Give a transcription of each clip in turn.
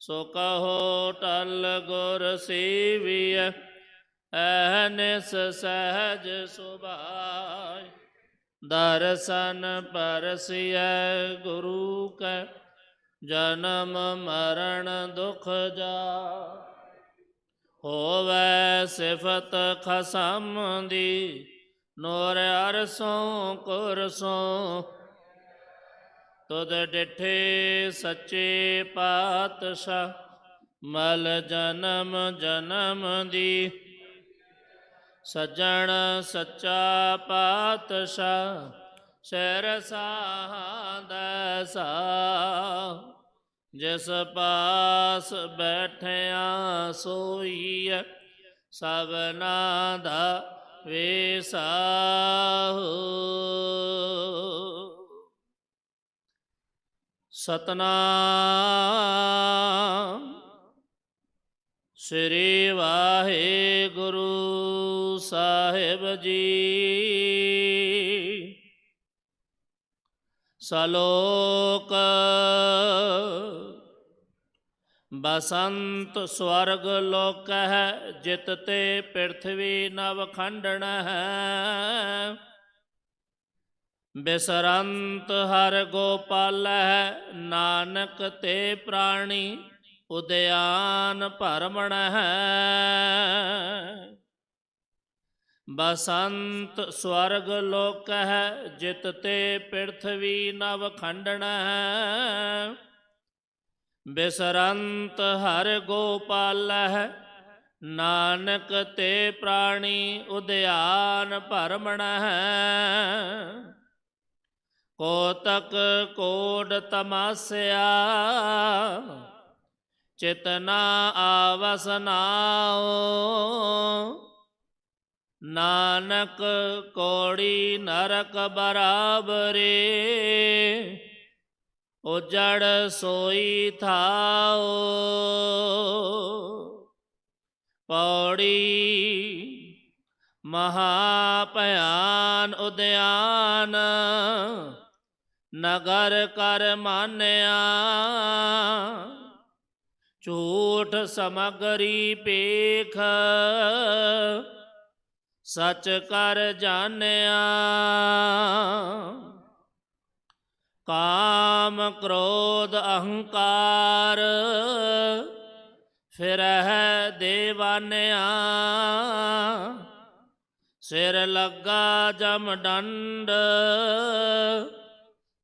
ਸੋ ਕਹੋ ਟਲ ਗੁਰ ਸੇਵੀਐ ਐਨਿਸ ਸਹਿਜ ਸੁਭਾਇ। ਦਰਸ਼ਨ ਪਰਸਿਐ ਗੁਰੂ ਕੈ, ਜਨਮ ਮਰਨ ਦੁਖ ਜਾ ਹੋਵੇ ਸਿਫਤ ਖਸਮ ਦੀ, ਨੋਰ ਅਰਸੋਂ ਕੁਰਸੋਂ ਤੁਧ ਡਿਠੇ ਸੱਚੇ ਪਾਤਸ਼ਾਹ, ਮਲ ਜਨਮ ਜਨਮ ਦੀ। ਸਜਣ ਸੱਚਾ ਪਾਤਸ਼ਾਹ ਸਿਰ ਸਾਹਦਾ ਸਾ। ਜਿਸ ਪਾਸ ਬੈਠਿਆ ਸੋਈਐ ਸਭਨਾ ਦਾ ਵੇਸਾਹੂ ਸਤਨਾਮ। ਸ੍ਰੀ ਵਾਹਿਗੁਰੂ ਸਾਹਿਬ ਜੀ। ਸਲੋਕ ਬਸੰਤ ਸਵਰਗ ਲੋਕ ਹੈ ਜਿਤ ਤੇ ਪ੍ਰਿਥਵੀ ਨਵ ਖੰਡਨ ਹੈ ਬਿਸਰੰਤ ਹਰ ਗੋਪਾਲ ਹੈ ਨਾਨਕ ਤੇ ਪ੍ਰਾਣੀ ਉਦਿਆਨ ਭਰਮਣ ਹੈ ਬਸੰਤ ਸਵਰਗ ਲੋਕ ਹੈ ਜਿਤ ਤੇ ਪ੍ਰਿਥਵੀ ਨਵ ਖੰਡਣ ਹੈ ਬਿਸਰੰਤ ਹਰ ਗੋਪਾਲ ਨਾਨਕ ਤੇ ਪ੍ਰਾਣੀ ਉਦਿਆਨ ਭਰਮਣ ਹੈ ਕੋਤਕ ਕੋਡ ਤਮਾਸਿਆ ਚਿਤਨਾ ਆਵਸਨਾਓ ਨਾਨਕ ਕੋੜੀ ਨਰਕ ਬਰਾਬਰੇ, ਉਜੜ ਸੋਈ ਥਾਓ ਪੌੜੀ ਮਹਾ ਭਿਆਨ ਉਦਿਆਨ ਨਗਰ ਕਰ ਮਾਨਿਆ, ਝੂਠ ਸਮਗਰੀ ਪੇਖ ਸਚ ਕਰ ਜਾਣਿਆ। ਕਾਮ ਕ੍ਰੋਧ ਅਹੰਕਾਰ ਫਿਰ ਦੇਵਾਨਿਆ ਸਿਰ ਲੱਗਾ ਜਮ ਡੰਡ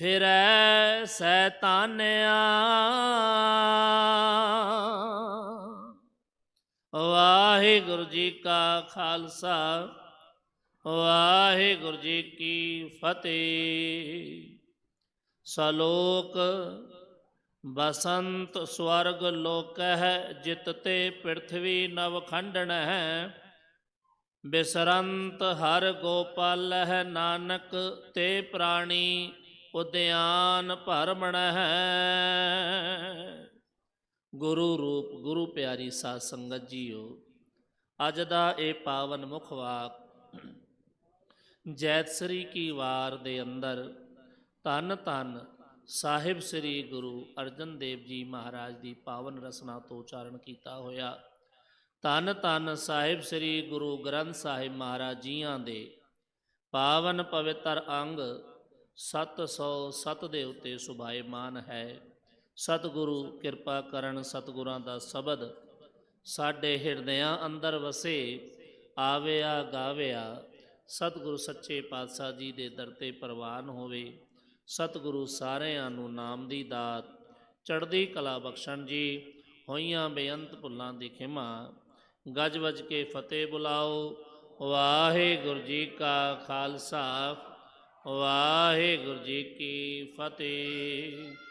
ਫਿਰੈ ਸੈਤਾਨਿਆ ਵਾਹਿਗੁਰੂ ਜੀ ਕਾ ਖਾਲਸਾ, ਵਾਹਿਗੁਰੂ ਜੀ ਕੀ ਫਤਿਹ। ਸਲੋਕ, ਬਸੰਤ ਸਵਰਗ ਲੋਕ ਹੈ ਜਿਤ ਤੇ ਪ੍ਰਿਥਵੀ ਨਵ ਖੰਡਨ ਹੈ ਬਿਸਰੰਤ ਹਰ ਗੋਪਾਲ ਹੈ ਨਾਨਕ ਤੇ ਪ੍ਰਾਣੀ ਉਦਿਆਨ ਭਰਮਣ ਹੈ ਗੁਰੂ ਰੂਪ, ਗੁਰੂ ਪਿਆਰੀ ਸਾਧ ਸੰਗਤ ਜੀਓ, ਅੱਜ ਦਾ ਇਹ ਪਾਵਨ ਮੁਖ ਵਾਕ ਜੈਤਸਰੀ ਕੀ ਵਾਰ ਦੇ ਅੰਦਰ ਧੰਨ ਧੰਨ ਸਾਹਿਬ ਸ੍ਰੀ ਗੁਰੂ ਅਰਜਨ ਦੇਵ ਜੀ ਮਹਾਰਾਜ ਦੀ ਪਾਵਨ ਰਸਨਾ ਤੋਂ ਉਚਾਰਨ ਕੀਤਾ ਹੋਇਆ। ਧੰਨ ਧੰਨ ਸਾਹਿਬ ਸ੍ਰੀ ਗੁਰੂ ਗ੍ਰੰਥ ਸਾਹਿਬ ਮਹਾਰਾਜ ਜੀਆਂ ਦੇ ਪਾਵਨ ਪਵਿੱਤਰ ਅੰਗ 707 ਦੇ ਉੱਤੇ ਸੁਭਾਇਮਾਨ ਹੈ। ਸਤਿਗੁਰੂ ਕਿਰਪਾ ਕਰਨ ਸਤਿਗੁਰਾਂ ਦਾ ਸ਼ਬਦ। ਸਾਡੇ ਹਿਰਦਿਆਂ ਅੰਦਰ ਵਸੇ, ਆਵਿਆ ਗਾਵਿਆ, ਸਤਿਗੁਰੂ ਸੱਚੇ ਪਾਤਸ਼ਾਹ ਜੀ ਦੇ ਦਰ ਤੇ ਪ੍ਰਵਾਨ ਹੋਵੇ। ਸਤਿਗੁਰੂ ਸਾਰਿਆਂ ਨੂੰ ਨਾਮ ਦੀ ਦਾਤ। ਚੜ੍ਹਦੀ ਕਲਾ ਬਖਸ਼ਣ ਜੀ, ਹੋਈਆਂ ਬੇਅੰਤ ਭੁੱਲਾਂ ਦੀ ਖਿਮਾ। ਗੱਜ ਵੱਜ ਕੇ ਫਤਿਹ ਬੁਲਾਓ। ਵਾਹਿਗੁਰੂ ਜੀ ਕਾ ਖਾਲਸਾ। ਵਾਹਿਗੁਰੂ ਜੀ ਕੀ ਫਤਿਹ।